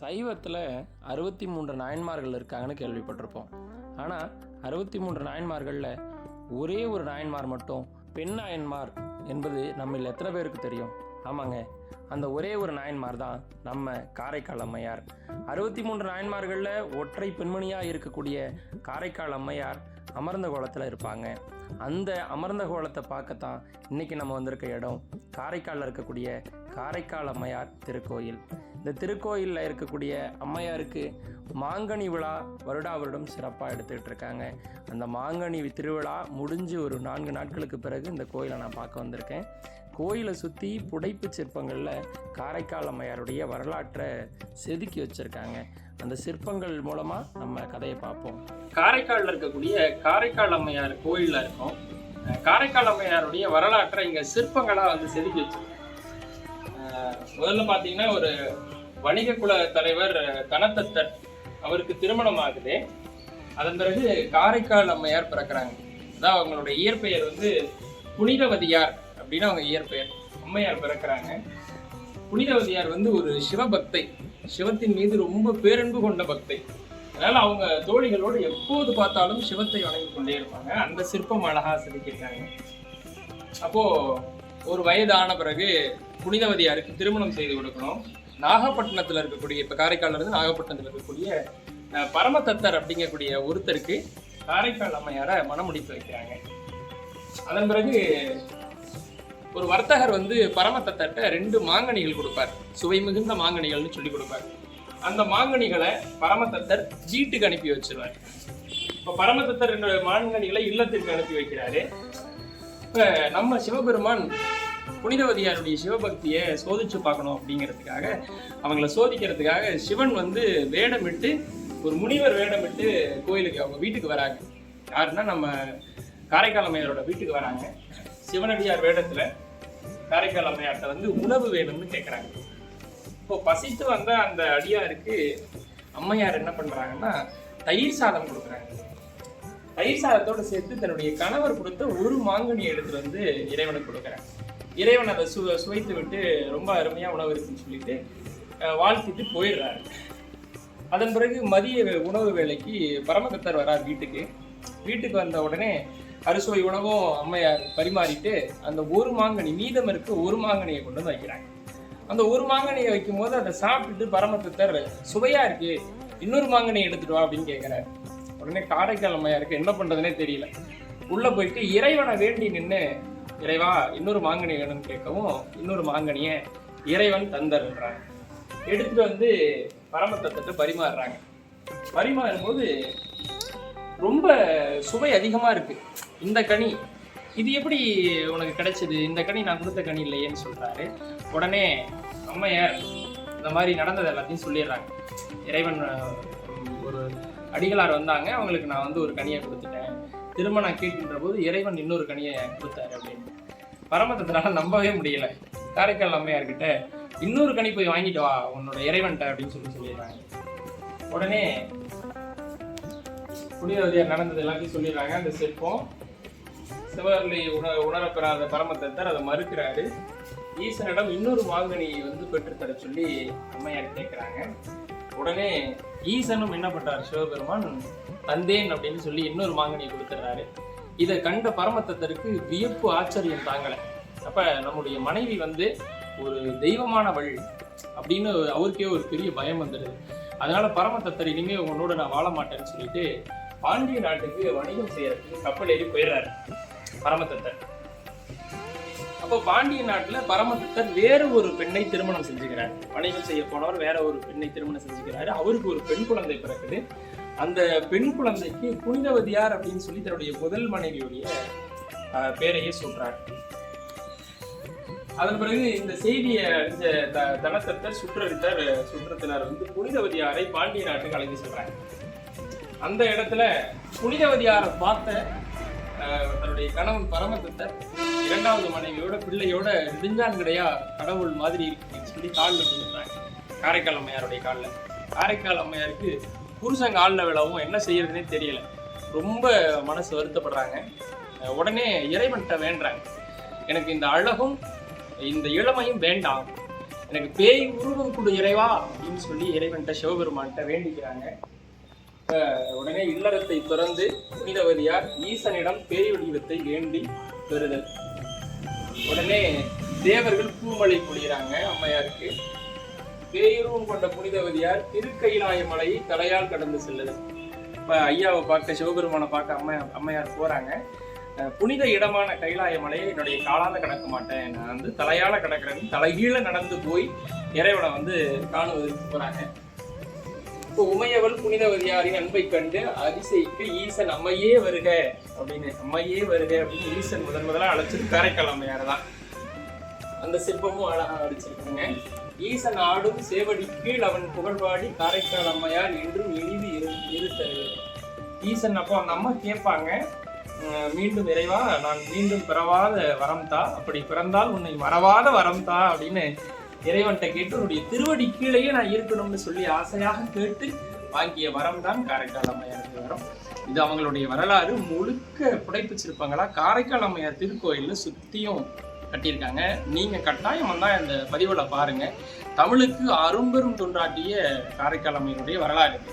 சைவத்தில் அறுபத்தி மூன்று நாயன்மார்கள் இருக்காங்கன்னு கேள்விப்பட்டிருப்போம். ஆனால் அறுபத்தி மூன்று நாயன்மார்களில் ஒரே ஒரு நாயன்மார் மட்டும் பெண் நாயன்மார் என்பது நம்மில் எத்தனை பேருக்கு தெரியும்? ஆமாங்க. அந்த ஒரே ஒரு நாயன்மார் தான் நம்ம காரைக்கால் அம்மையார். அறுபத்தி மூன்று நாயன்மார்களில் ஒற்றை பெண்மணியாக இருக்கக்கூடிய காரைக்கால் அம்மையார் அமர்ந்த கோலத்தில் இருப்பாங்க. அந்த அமர்ந்த கோலத்தை பார்க்கத்தான் இன்னைக்கு நம்ம வந்திருக்க இடம். காரைக்காலில் இருக்கக்கூடிய காரைக்கால் அம்மையார் திருக்கோயில். இந்த திருக்கோயிலில் இருக்கக்கூடிய அம்மையாருக்கு மாங்கனி விழா வருடா வருடம் சிறப்பாக எடுத்துக்கிட்டு இருக்காங்க. அந்த மாங்கனி திருவிழா முடிஞ்சு ஒரு நான்கு நாட்களுக்கு பிறகு இந்த கோயிலை நான் பார்க்க வந்திருக்கேன். கோயிலை சுற்றி புடைப்பு சிற்பங்களில் காரைக்கால் அம்மையாருடைய வரலாற்றை செதுக்கி வச்சுருக்காங்க. அந்த சிற்பங்கள் மூலமாக நம்ம கதையை பார்ப்போம். காரைக்காலில் இருக்கக்கூடிய காரைக்கால் அம்மையார் கோயிலில் இருக்கும். காரைக்கால் அம்மையாருடைய வரலாற்றை இங்கே சிற்பங்களாக வந்து செதுக்கி வச்சிருக்காங்க. முதல்ல பார்த்தீங்கன்னா ஒரு வணிக குல தலைவர் கனத்தத்தர் அவருக்கு திருமணம் ஆகுது. அதன் பிறகு காரைக்கால் அம்மையார் பிறக்கிறாங்க. அதான் அவங்களுடைய இயற்பெயர் வந்து புனிதவதியார் அப்படின்னு அவங்க இயற்பெயர் அம்மையார் பிறக்கிறாங்க. புனிதவதியார் வந்து ஒரு சிவபக்தை. சிவத்தின் மீது ரொம்ப பேரன்பு கொண்ட பக்தை. அதனால அவங்க தோழிகளோடு எப்போது பார்த்தாலும் சிவத்தை வணங்கி கொண்டே இருப்பாங்க. அந்த சிற்பம் அழகா செதுக்கிட்டாங்க அப்போ ஒரு வயதான பிறகு புனிதவதியாருக்கு திருமணம் செய்து கொடுக்கணும். நாகப்பட்டினத்தில் இருக்கக்கூடிய இப்போ காரைக்கால் இருந்து நாகப்பட்டினத்தில் இருக்கக்கூடிய பரமதத்தர் அப்படிங்கக்கூடிய ஒருத்தருக்கு காரைக்கால் அம்மையார மனமுடிப்பு வைக்கிறாங்க. அதன் பிறகு ஒரு வர்த்தகர் வந்து பரமத்தத்தட்ட ரெண்டு மாங்கனிகள் கொடுப்பார். சுவை மிகுந்த மாங்கனிகள்னு சொல்லி கொடுப்பார். அந்த மாங்கனிகளை பரமத்தத்தர் ஜீட்டுக்கு அனுப்பி வச்சிருவார். இப்போ பரமத்தத்தர் ரெண்டு மாங்கனிகளை இல்லத்திற்கு அனுப்பி வைக்கிறாரு. இப்போ நம்ம சிவபெருமான் புனிதவதியாருடைய சிவபக்தியை சோதிச்சு பார்க்கணும் அப்படிங்கிறதுக்காக அவங்கள சோதிக்கிறதுக்காக சிவன் வந்து வேடமிட்டு ஒரு முனிவர் வேடமிட்டு கோயிலுக்கு அவங்க வீட்டுக்கு வராங்க. யாருன்னா நம்ம காரைக்கால் வீட்டுக்கு வராங்க. சிவனடியார் வேடத்தில் காரைக்கால் அம்மையார்ட்ட வந்து உணவு வேணும்னு கேட்குறாங்க இப்போ பசித்து வந்த அந்த அடியாருக்கு அம்மையார் என்ன பண்ணுறாங்கன்னா தயிர் சாதம் கொடுக்குறாங்க. தயிர் சாதத்தோட சேர்த்து தன்னுடைய கணவர் கொடுத்த ஒரு மாங்கனி எடுத்து வந்து இறைவனுக்கு கொடுக்குறாங்க. இறைவன் அதை சு சுவைத்து விட்டு ரொம்ப அருமையாக உணவு இருக்குன்னு சொல்லிட்டு வாழ்த்திட்டு போயிடுறாரு. அதன் பிறகு மதிய வே- உணவு வேலைக்கு பரமதத்தர் வரார் வீட்டுக்கு. வீட்டுக்கு வந்த உடனே அறுசுவை உணவும் அம்மையார் பரிமாறிட்டு அந்த ஒரு மாங்கனி மீதம் இருக்க ஒரு மாங்கனியை கொண்டு வந்து வைக்கிறாங்க. அந்த ஒரு மாங்கனியை வைக்கும் போது அதை சாப்பிட்டுட்டு பரமத்தத்தர் சுவையா இருக்கு இன்னொரு மாங்கனி எடுத்துட்டு வா அப்படின்னு கேட்கிறாரு உடனே காரைக்கால் அம்மையாருக்கு என்ன பண்றதுனே தெரியல. உள்ள போயிட்டு இறைவனை வேண்டி நின்று இறைவா இன்னொரு மாங்கனி வேணும்னு கேட்கவும் இன்னொரு மாங்கனியை இறைவன் தந்தருன்றாங்க. எடுத்துட்டு வந்து பரமத்தத்தை பரிமாறுறாங்க. பரிமாறும்போது ரொம்ப சுவை அதிகமாக இருக்குது இந்த கனி இது எப்படி உனக்கு கிடைச்சது? இந்த கனி நான் கொடுத்த கனி இல்லையேன்னு சொல்கிறாரு உடனே அம்மையார் இந்த மாதிரி நடந்தது எல்லாத்தையும் சொல்லிடுறாங்க. இறைவன் ஒரு அடிகளார் வந்தாங்க. அவங்களுக்கு நான் வந்து ஒரு கனியை கொடுத்துட்டேன். திரும்ப நான் கேட்கின்ற போது இறைவன் இன்னொரு கனியை கொடுத்தாரு அப்படின்னு. பரமத்தத்தினால நம்பவே முடியல. காரைக்கால் அம்மையார்கிட்ட இன்னொரு கனி போய் வாங்கிட்டு வா உன்னோட இறைவன்ட்ட அப்படின்னு சொல்லி சொல்லிடுறாங்க. உடனே புனிதவதியார் நடந்தது எல்லாத்தையும் சொல்லிடுறாங்க. அந்த சிற்பம் சிவகர்ணி உண உணரப்பெறாத பரமத்தத்தர் அதை மறுக்கிறாரு. ஈசனிடம் இன்னொரு மாங்கனியை வந்து பெற்றுத்தர சொல்லி அம்மையார் கேட்குறாங்க. உடனே ஈசனும் என்ன பண்றாரு? சிவபெருமான் தந்தேன் அப்படின்னு சொல்லி இன்னொரு மாங்கனியை கொடுத்துட்றாரு. இதை கண்ட பரமத்தத்தருக்கு வியப்பு ஆச்சரியம் தாங்கலை. அப்போ நம்முடைய மனைவி வந்து ஒரு தெய்வமானவள் அப்படின்னு அவருக்கே ஒரு பெரிய பயம் வந்துடுது. அதனால பரமத்தத்தர் இனிமே உன்னோட நான் வாழ மாட்டேன்னு சொல்லிட்டு பாண்டிய நாட்டுக்கு வணிகம் செய்யறதுக்கு கப்பல் ஏறி போயிடுறாரு. பரமத்தத்தர் அப்போ பாண்டிய நாட்டுல பரமதத்தர் வேற ஒரு பெண்ணை திருமணம் செஞ்சுக்கிறார். வணிகம் செய்ய போனவர் வேற ஒரு பெண்ணை திருமணம் செஞ்சுக்கிறாரு. அவருக்கு ஒரு பெண் குழந்தை பிறக்குது. அந்த பெண் குழந்தைக்கு புனிதவதியார் அப்படின்னு சொல்லி தன்னுடைய முதல் மனைவியுடைய பேரையே சொல்றார். அதன் பிறகு இந்த செய்தியை அறிஞ்ச த- தனத்தத்தர் சுற்றறித்தர் சுற்றத்தினர் வந்து புனிதவதியாரை பாண்டிய நாட்டுக்கு அழைத்து செல்றாங்க அந்த இடத்துல புனிதவதியாரை பார்த்த தன்னுடைய கணவன் பரமதத்தர் இரண்டாவது மனைவியோட பிள்ளையோட நெடுஞ்சான்கடையா கடவுள் மாதிரி இருக்குன்னு சொல்லி காலில் விழுந்துட்டாங்க. காரைக்கால் அம்மையாருடைய காலில். காரைக்கால் அம்மையாருக்கு புருஷன் காலில் விழவும் என்ன செய்யறதுனே தெரியல. ரொம்ப மனசு வருத்தப்படுறாங்க. உடனே இறைவன்கிட்ட வேண்டுறாங்க. எனக்கு இந்த அழகும் இந்த இளமையும் வேண்டாம். எனக்கு பேய் உருவம் கொடு இறைவா அப்படின்னு சொல்லி இறைவன்கிட்ட சிவபெருமான்கிட்ட வேண்டிக்கிறாங்க. உடனே இல்லறத்தை திறந்து புனிதவதியார் ஈசனிடம் பேய் வடிவத்தை வேண்டி பெறுதல். உடனே தேவர்கள் பூமலை பொழிகிறாங்க அம்மையாருக்கு. பேயுருவம் கொண்ட புனிதவதியார் திருக்கைலாய மலையை தலையால் கடந்து செல்லுதல் இப்ப ஐயாவை பார்க்க சிவபெருமானை பார்க்க அம்மையா அம்மையார் போறாங்க. புனித இடமான கைலாய மலையை என்னுடைய காலால கடக்க மாட்டேன். நான் வந்து தலையால கடக்கிறேன். தலைகீழ நடந்து போய் இறைவனை வந்து காணுவதற்கு போறாங்க. இப்போ உமையவள் புனிதவதியாரின் அன்பை கண்டு அதிசயிக்கு ஈசன் அம்மையே வருக அப்படின்னு அம்மையே வருக அப்படின்னு ஈசன் முதன் முதலாக அழைச்சது காரைக்கால் அம்மையார் தான் அந்த சிற்பமும் அழகாக அடிச்சிருக்காங்க ஈசன் ஆடும் சேவடி கீழ் அவன் புகழ்பாடி காரைக்கால் அம்மையார் என்றும் இனிது இரு இருத்தரு ஈசன் அப்போ அந்த அம்மா கேட்பாங்க மீண்டும் இறைவா நான் மீண்டும் பிறவாத வரம் தா அப்படி பிறந்தால் உன்னை மறவாத வரம் தா அப்படின்னு இறைவன்கிட்ட கேட்டு உன்னுடைய திருவடி கீழேயே நான் இருக்கணும்னு சொல்லி ஆசையாக கேட்டு வாங்கிய வரம் தான் காரைக்கால் அம்மையாருக்கு வரம் இது அவங்களுடைய வரலாறு. முழுக்க புடைப்பிச்சிருப்பாங்களா? காரைக்கால் அம்மையார் திருக்கோயிலில் சுத்தியும் கட்டியிருக்காங்க. நீங்க கட்டாயம் வந்தா இந்த பதிவுல பாருங்க. தமிழுக்கு அரும்பெரும் தொண்டாட்டிய காரைக்கால் அம்மையினுடைய வரலாறு இது.